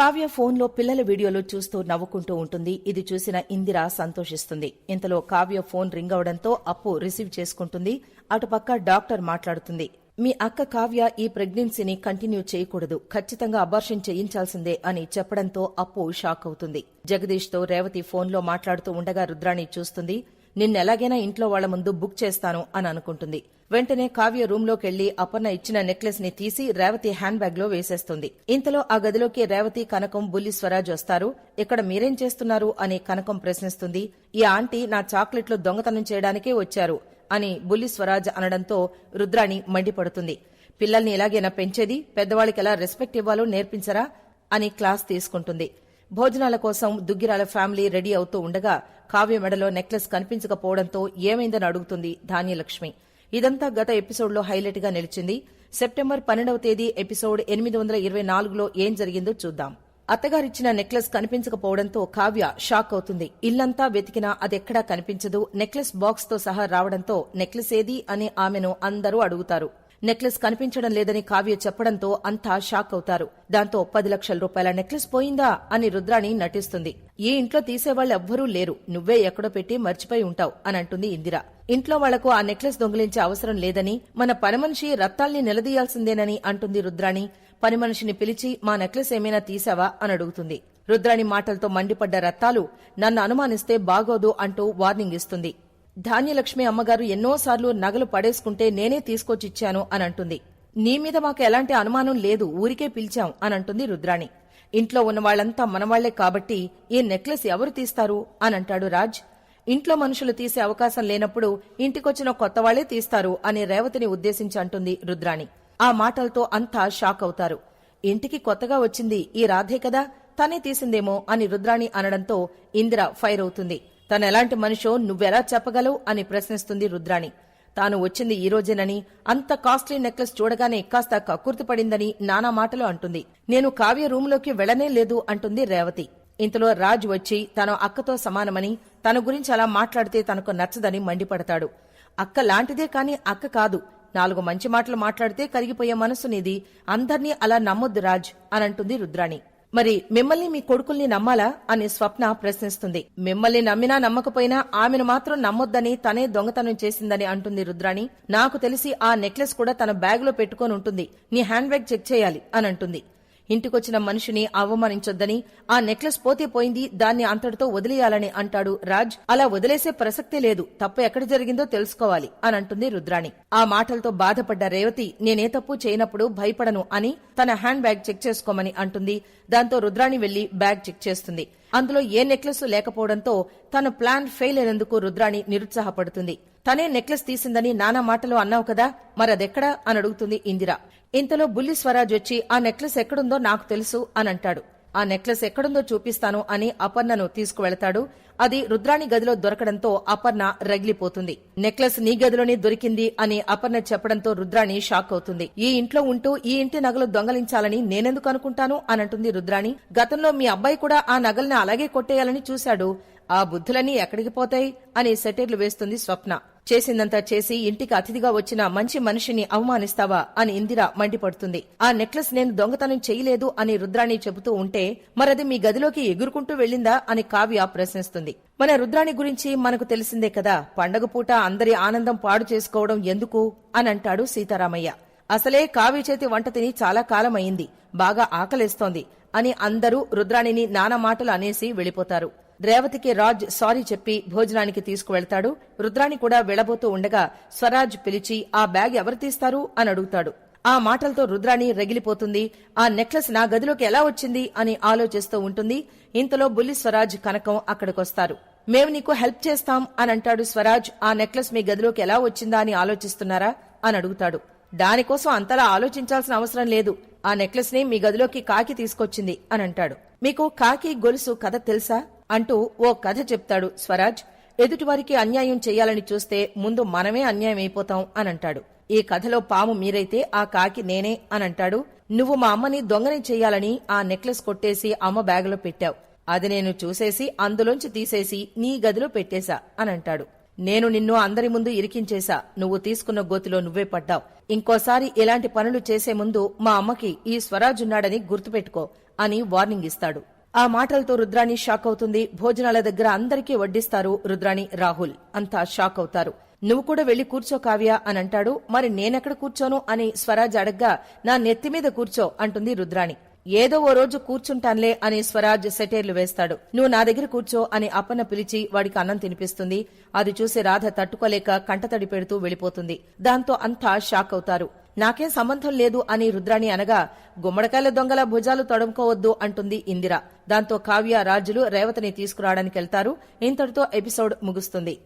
కావ్య ఫోన్లో పిల్లల వీడియోలు చూస్తూ నవ్వుకుంటూ ఉంటుంది. ఇది చూసిన ఇందిర సంతోషిస్తుంది. ఇంతలో కావ్య ఫోన్ రింగ్ అవడంతో అప్పు రిసీవ్ చేసుకుంటుంది. అటుపక్క డాక్టర్ మాట్లాడుతుంది. మీ అక్క కావ్య ఈ ప్రెగ్నెన్సీని కంటిన్యూ చేయకూడదు. ఖచ్చితంగా అబార్షన్ చేయించాల్సిందే అని చెప్పడంతో అప్పు షాక్ అవుతుంది. జగదీష్తో రేవతి ఫోన్లో మాట్లాడుతూ ఉండగా రుద్రాణి చూస్తుంది. నిన్నెలాగైనా ఇంట్లో వాళ్ళ ముందు బుక్ చేస్తాను అని అనుకుంటుంది. వెంటనే కావ్య రూంలోకెళ్ళి అపర్ణ ఇచ్చిన నెక్లెస్ని తీసి రేవతి హ్యాండ్ బ్యాగ్లో వేసేస్తుంది. ఇంతలో ఆ గదిలోకి రేవతి కనకం బుల్లి స్వరాజ్ వస్తారు. ఇక్కడ మీరేం చేస్తున్నారు? అని కనకం ప్రశ్నిస్తుంది. ఈ ఆంటీ నా చాక్లెట్లు దొంగతనం చేయడానికే వచ్చారు అని బుల్లి స్వరాజ్ అనడంతో రుద్రాణి మండిపడుతుంది. పిల్లల్ని ఎలాగైనా పెంచేది? పెద్దవాళ్ళకి ఎలా రెస్పెక్ట్ ఇవ్వాలో నేర్పించరా? అని క్లాస్ తీసుకుంటుంది. భోజనాల కోసం దుగ్గిరాల ఫ్యామిలీ రెడీ అవుతూ ఉండగా కావ్య మెడలో నెక్లెస్ కనిపించకపోవడంతో ఏమైందని అడుగుతుంది ధాన్యలక్ష్మి. ఇదంతా గత ఎపిసోడ్లో హైలైట్గా నిలిచింది. సెప్టెంబర్ పన్నెండవ తేదీ ఎపిసోడ్ ఎనిమిది వందల ఇరవై నాలుగులో ఏం జరిగిందో చూద్దాం. అత్తగారిచ్చిన నెక్లెస్ కనిపించకపోవడంతో కావ్య షాక్ అవుతుంది. ఇల్లంతా వెతికినా అదెక్కడా కనిపించదు. నెక్లెస్ బాక్స్తో సహా రావడంతో నెక్లెస్ ఏది అని ఆమెను అందరూ అడుగుతారు. నెక్లెస్ కనిపించడం లేదని కావ్య చెప్పడంతో అంతా షాక్ అవుతారు. దాంతో పది లక్షల రూపాయల నెక్లెస్ పోయిందా అని రుద్రాణి నటిస్తుంది. ఈ ఇంట్లో తీసేవాళ్ళు ఎవ్వరూ లేరు. నువ్వే ఎక్కడో పెట్టి మర్చిపోయి ఉంటావు అని అంటుంది ఇందిరా. ఇంట్లో వాళ్ళకు ఆ నెక్లెస్ దొంగిలించే అవసరం లేదని మన పనిమనిషి రత్తాల్ని నిలదీయాల్సిందేనని అంటుంది రుద్రాణి. పని మనిషిని పిలిచి మా నెక్లెస్ ఏమైనా తీసావా? అని అడుగుతుంది. రుద్రాణి మాటలతో మండిపడ్డ రత్తాలు నన్ను అనుమానిస్తే బాగోదు అంటూ వార్నింగ్ ఇస్తుంది. ధాన్యలక్ష్మి అమ్మగారు ఎన్నోసార్లు నగలు పడేసుకుంటే నేనే తీసుకొచ్చిచ్చాను అని అంటుంది నీ మీద మాకు ఎలాంటి అనుమానం లేదు ఊరికే పిలిచాం అని అంటుంది రుద్రాణి. ఇంట్లో ఉన్న వాళ్ళంతా మనవాళ్ళే కాబట్టి ఈ నెక్లెస్ ఎవరు తీస్తారు అని అంటాడు రాజ్. ఇంట్లో మనుషులు తీసే అవకాశం లేనప్పుడు ఇంటికొచ్చిన కొత్త వాళ్ళే తీస్తారు అని రేవతిని ఉద్దేశించి అంటుంది రుద్రాణి. ఆ మాటలతో అంతా షాక్ అవుతారు. ఇంటికి కొత్తగా వచ్చింది ఈ రాధే కదా తనే తీసిందేమో అని రుద్రాణి అనడంతో ఇందిర ఫైర్ అవుతుంది. తనెలాంటి మనిషో నువ్వెలా చెప్పగలవు అని ప్రశ్నిస్తుంది రుద్రాణి. తాను వచ్చింది ఈ రోజేనని అంత కాస్ట్లీ నెక్లెస్ చూడగానే కాస్త కక్కుర్తి పడిందని నానా మాటలు అంటుంది. నేను కావ్య రూంలోకి వెళ్ళనే లేదు అంటుంది రేవతి. ఇంతలో రాజ్ వచ్చి తన అక్కతో సమానమని తన గురించి అలా మాట్లాడితే తనకు నచ్చదని మండిపడతాడు. అక్క లాంటిదే కాని అక్క కాదు. నాలుగు మంచి మాటలు మాట్లాడితే కరిగిపోయే మనసు నీది. అందర్నీ అలా నమ్మొద్దు రాజ్ అనంటుంది రుద్రాణి. మరి మిమ్మల్ని మీ కొడుకుల్ని నమ్మాలా అని స్వప్న ప్రశ్నిస్తుంది. మిమ్మల్ని నమ్మినా నమ్మకపోయినా ఆమెను మాత్రం నమ్మొద్దని తనే దొంగతనం చేసిందని అంటుంది రుద్రాణి. నాకు తెలిసి ఆ నెక్లెస్ కూడా తన బ్యాగ్లో పెట్టుకొని ఉంటుంది. నీ హ్యాండ్ బ్యాగ్ చెక్ చేయాలి అని అంటుంది. ఇంటికొచ్చిన మనిషిని అవమానించొద్దని ఆ నెక్లెస్ పోతే పోయింది దాన్ని అంతటితో వదిలేయాలని అంటాడు రాజ్. అలా వదిలేసే ప్రసక్తే లేదు తప్పు ఎక్కడ జరిగిందో తెలుసుకోవాలి అని అంటుంది రుద్రాణి. ఆ మాటలతో బాధపడ్డ రేవతి నేనే తప్పు చేయనప్పుడు భయపడను అని తన హ్యాండ్ బ్యాగ్ చెక్ చేసుకోమని అంటుంది. దాంతో రుద్రాణి వెళ్ళి బ్యాగ్ చెక్ చేస్తుంది. అందులో ఏ నెక్లెస్ లేకపోవడంతో తన ప్లాన్ ఫెయిల్ అయినందుకు రుద్రాణి నిరుత్సాహపడుతుంది. తనే నెక్లెస్ తీసిందని నానా మాటలు అన్నావు కదా మరదెక్కడా? అని అడుగుతుంది ఇందిర. ఇంతలో బుల్లి స్వరాజ్ వచ్చి ఆ నెక్లెస్ ఎక్కడుందో నాకు తెలుసు అని అంటాడు ఆ నెక్లెస్ ఎక్కడుందో చూపిస్తాను అని అపర్ణను తీసుకువెళతాడు. అది రుద్రాణి గదిలో దొరకడంతో అపర్ణ రగిలిపోతుంది. నెక్లెస్ నీ గదిలోనే దొరికింది అని అపర్ణ చెప్పడంతో రుద్రాణి షాక్ అవుతుంది ఈ ఇంట్లో ఉంటూ ఈ ఇంటి నగలు దొంగలించాలని నేనెందుకు అనుకుంటాను? అనంటుంది రుద్రాణి. గతంలో మీ అబ్బాయి కూడా ఆ నగల్ని అలాగే కొట్టేయాలని చూశాడు. ఆ బుద్ధులన్నీ ఎక్కడికి పోతాయి? అని సెటైర్లు వేస్తుంది స్వప్న. చేసిందంతా చేసి ఇంటికి అతిథిగా వచ్చిన మంచి మనిషిని అవమానిస్తావా అని ఇందిర మండిపడుతుంది. ఆ నెక్లెస్ నేను దొంగతనం చేయలేదు అని రుద్రాణి చెబుతూ ఉంటే మరది మీ గదిలోకి ఎగురుకుంటూ వెళ్ళిందా అని కావ్య ప్రశ్నిస్తుంది. మన రుద్రాణి గురించి మనకు తెలిసిందే కదా పండగ పూట అందరి ఆనందం పాడు చేసుకోవడం ఎందుకు? అని అంటాడు సీతారామయ్య. అసలే కావ్య చేతి వంట తిని చాలా కాలం అయింది బాగా ఆకలేస్తోంది అని అందరూ రుద్రాణిని నానా మాటలు అనేసి వెళ్ళిపోతారు. రేవతికి రాజ్ సారీ చెప్పి భోజనానికి తీసుకువెళ్తాడు. రుద్రాణి కూడా వెళ్ళబోతూ ఉండగా స్వరాజ్ పిలిచి ఆ బ్యాగ్ ఎవరు తీస్తారు? అని అడుగుతాడు. ఆ మాటలతో రుద్రాణి రగిలిపోతుంది. ఆ నెక్లెస్ నా గదిలోకి ఎలా వచ్చింది? అని ఆలోచిస్తూ ఉంటుంది. ఇంతలో బుల్లి స్వరాజ్ కనకం అక్కడికొస్తారు. మేము నీకు హెల్ప్ చేస్తాం అని అంటాడు స్వరాజ్. ఆ నెక్లెస్ మీ గదిలోకి ఎలా వచ్చిందా? అని ఆలోచిస్తున్నారా? అని అడుగుతాడు. దానికోసం అంతలా ఆలోచించాల్సిన అవసరం లేదు. ఆ నెక్లెస్ని మీ గదిలోకి కాకి తీసుకొచ్చింది అని అంటాడు. మీకు కాకి గొలుసు కథ తెలుసా? అంటూ ఓ కథ చెప్తాడు స్వరాజ్. ఎదుటివారికి అన్యాయం చేయాలని చూస్తే ముందు మనమే అన్యాయం అయిపోతాం అనంటాడు. ఈ కథలో పాము మీరైతే ఆ కాకి నేనే అనంటాడు. నువ్వు మా అమ్మని దొంగని చెయ్యాలని ఆ నెక్లెస్ కొట్టేసి అమ్మ బ్యాగులో పెట్టావు. అది నేను చూసేసి అందులోంచి తీసేసి నీ గదిలో పెట్టేశా అని అంటాడు నేను నిన్ను అందరి ముందు ఇరికించేశా. నువ్వు తీసుకున్న గోతిలో నువ్వే పడ్డావు. ఇంకోసారి ఇలాంటి పనులు చేసే ముందు మా అమ్మకి ఈ స్వరాజ్ ఉన్నాడని గుర్తుపెట్టుకో అని వార్నింగ్ ఇస్తాడు. ఆ మాటలతో రుద్రాణి షాక్ అవుతుంది. భోజనాల దగ్గర అందరికీ వడ్డిస్తారు రుద్రాణి రాహుల్. అంతా షాక్ అవుతారు. నువ్వు కూడా వెళ్ళి కూర్చో కావ్య అని అంటాడు. మరి నేనెక్కడ కూర్చోను అని స్వరాజ్ అడగ్గా నా నెత్తి మీద కూర్చో అంటుంది రుద్రాణి. ఏదో ఓ రోజు కూర్చుంటాన్లే అని స్వరాజ్ సెటైర్లు వేస్తాడు. నువ్వు నా దగ్గర కూర్చో అని అప్పన పిలిచి వాడికి అన్నం తినిపిస్తుంది. అది చూసి రాధ తట్టుకోలేక కంటతడి పెడుతూ వెళ్ళిపోతుంది దాంతో అంతా షాక్ అవుతారు. నాకేం సంబంధం లేదు అని రుద్రాణి అనగా గుమ్మడికాయల దొంగల భుజాలు తడుముకోవద్దు అంటుంది ఇందిర. దాంతో కావ్య రాజులు రేవతిని తీసుకురావడానికి వెళ్తారు ఇంతటితో ఎపిసోడ్ ముగుస్తుంది.